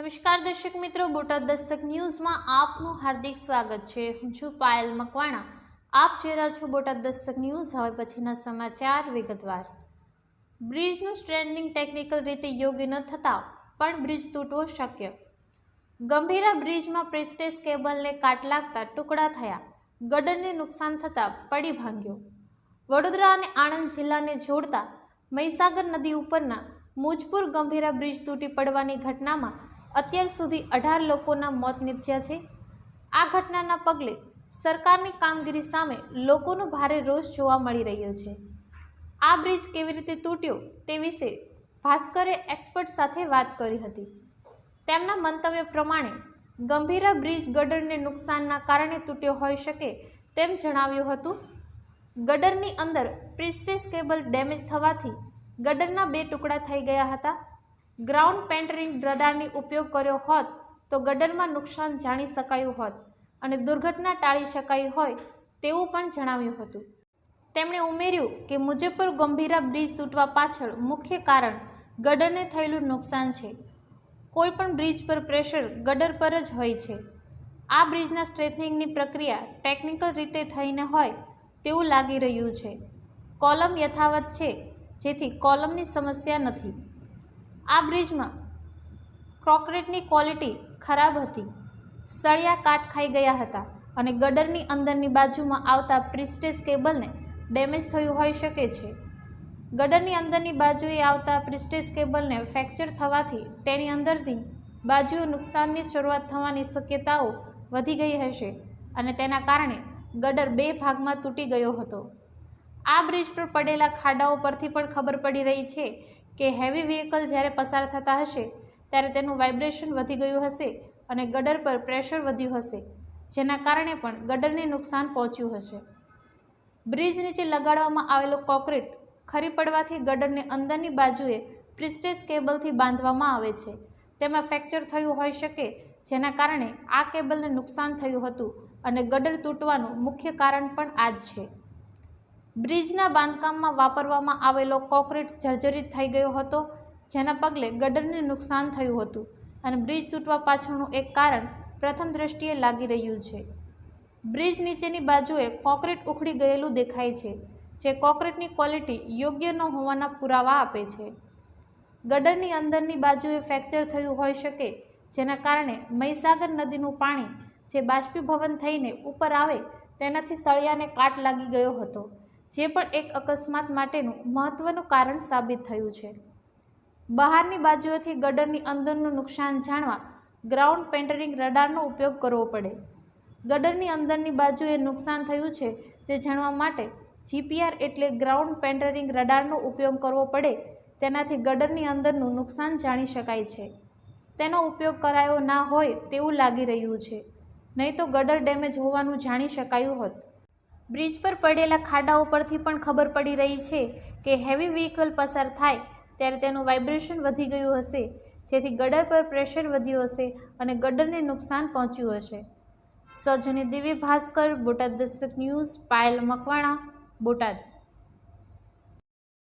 નમસ્કાર દર્શક મિત્રો, બોટાદ દસ્તક ન્યૂઝમાં આપનું હાર્દિક સ્વાગત છે. હું છું પાયલ મકવાણા. આપ જોઈ રહ્યા છો બોટાદ દસ્તક ન્યૂઝ, હવે પછીના સમાચાર વિગતવાર. બ્રિજનું સ્ટ્રેન્ડિંગ ટેકનિકલ રીતે યોગ્ય ન થતાં પણ બ્રિજ તૂટવો શક્ય. ગંભીરા બ્રિજમાં પ્રેસ્ટેસ કેબલને કાટ લાગતા ટુકડા થયા. ગડરને નુકસાન થતાં પડી ભાંગ્યો. વડોદરા અને આણંદ જિલ્લાને જોડતા મહીસાગર નદી ઉપરના મુજપુર ગંભીરા બ્રિજ તૂટી પડવાની ઘટનામાં અત્યાર સુધી અઢાર લોકોના મોત નીપજ્યા છે. આ ઘટનાના પગલે સરકારની કામગીરી સામે લોકોનો ભારે રોષ જોવા મળી રહ્યો છે. આ બ્રિજ કેવી રીતે તૂટ્યો તે વિશે ભાસ્કરે એક્સપર્ટ સાથે વાત કરી હતી. તેમના મંતવ્ય પ્રમાણે, ગંભીરા બ્રિજ ગડરને નુકસાનના કારણે તૂટ્યો હોઈ શકે તેમ જણાવ્યું હતું. ગડરની અંદર પ્રિસ્ટેસ કેબલ ડેમેજ થવાથી ગડરના બે ટુકડા થઈ ગયા હતા. ગ્રાઉન્ડ પેન્ટરિંગ રડારની ઉપયોગ કર્યો હોત તો ગડરમાં નુકસાન જાણી શકાયું હોત અને દુર્ઘટના ટાળી શકાઈ હોય તેવું પણ જણાવ્યું હતું. તેમણે ઉમેર્યું કે મુજફ્ફર ગંભીરા બ્રિજ તૂટવા પાછળ મુખ્ય કારણ ગડરને થયેલું નુકસાન છે. કોઈ પણ બ્રિજ પર પ્રેશર ગડર પર જ હોય છે. આ બ્રિજના સ્ટ્રેથનિંગની પ્રક્રિયા ટેકનિકલ રીતે થઈને હોય તેવું લાગી રહ્યું છે. કોલમ યથાવત છે, જેથી કોલમની સમસ્યા નથી. આ બ્રિજમાં ક્રોકરેટની ક્વોલિટી ખરાબ હતી. સળિયા કાટ ખાઈ ગયા હતા અને ગડરની અંદરની બાજુમાં આવતા પ્રિસ્ટેજ કેબલને ડેમેજ થયું હોઈ શકે છે. ગડરની અંદરની બાજુએ આવતા પ્રિસ્ટેજ કેબલને ફ્રેક્ચર થવાથી તેની અંદરથી બાજુએ નુકસાનની શરૂઆત થવાની શક્યતાઓ વધી ગઈ હશે અને તેના કારણે ગડર બે ભાગમાં તૂટી ગયો હતો. આ બ્રિજ પર પડેલા ખાડાઓ પરથી પણ ખબર પડી રહી છે કે હેવી વ્હીકલ જ્યારે પસાર થતા હશે, ત્યારે તેનું વાઇબ્રેશન વધી ગયું હશે અને ગડર પર પ્રેશર વધ્યું હશે, જેના કારણે પણ ગડરને નુકસાન પહોંચ્યું હશે. બ્રિજ નીચે લગાડવામાં આવેલો કોન્ક્રીટ ખરી પડવાથી ગડરને અંદરની બાજુએ પ્રિસ્ટેસ કેબલથી બાંધવામાં આવે છે. તેમાં ફ્રેક્ચર થયું હોઈ શકે, જેના કારણે આ કેબલને નુકસાન થયું હતું અને ગડર તૂટવાનું મુખ્ય કારણ પણ આ જ છે. બ્રિજના બાંધકામમાં વાપરવામાં આવેલો કોન્ક્રીટ જર્જરિત થઈ ગયો હતો, જેના પગલે ગડરને નુકસાન થયું હતું અને બ્રિજ તૂટવા પાછળનું એક કારણ પ્રથમ દ્રષ્ટિએ લાગી રહ્યું છે. બ્રિજ નીચેની બાજુએ કોન્ક્રીટ ઉખડી ગયેલું દેખાય છે, જે કોન્ક્રીટની ક્વોલિટી યોગ્ય ન હોવાના પુરાવા આપે છે. ગડરની અંદરની બાજુએ ફ્રેક્ચર થયું હોઈ શકે, જેના કારણે મહીસાગર નદીનું પાણી જે બાષ્પીભવન થઈને ઉપર આવે તેનાથી સળિયાને કાટ લાગી ગયો હતો. જે પણ એક અકસ્માત માટેનું મહત્ત્વનું કારણ સાબિત થયું છે. બહારની બાજુએથી ગડરની અંદરનું નુકસાન જાણવા ગ્રાઉન્ડ પેન્ટરિંગ રડારનો ઉપયોગ કરવો પડે. ગડરની અંદરની બાજુએ નુકસાન થયું છે તે જાણવા માટે જીપીઆર એટલે ગ્રાઉન્ડ પેન્ટરિંગ રડારનો ઉપયોગ કરવો પડે, તેનાથી ગડરની અંદરનું નુકસાન જાણી શકાય છે. તેનો ઉપયોગ કરાયો ના હોય તેવું લાગી રહ્યું છે. નહીં તો ગડર ડેમેજ હોવાનું જાણી શકાયું હોત. બ્રિજ પર પડેલા ખાડાઓ પરથી પણ ખબર પડી રહી છે કે હેવી વ્હીકલ પસાર થાય ત્યારે તેનું વાઇબ્રેશન વધી ગયું હશે, જેથી ગડર પર પ્રેશર વધ્યું હશે અને ગડરને નુકસાન પહોંચ્યું હશે. સજની દિવ્ય ભાસ્કર, બોટાદ દસ્તક ન્યૂઝ, પાયલ મકવાણા, બોટાદ.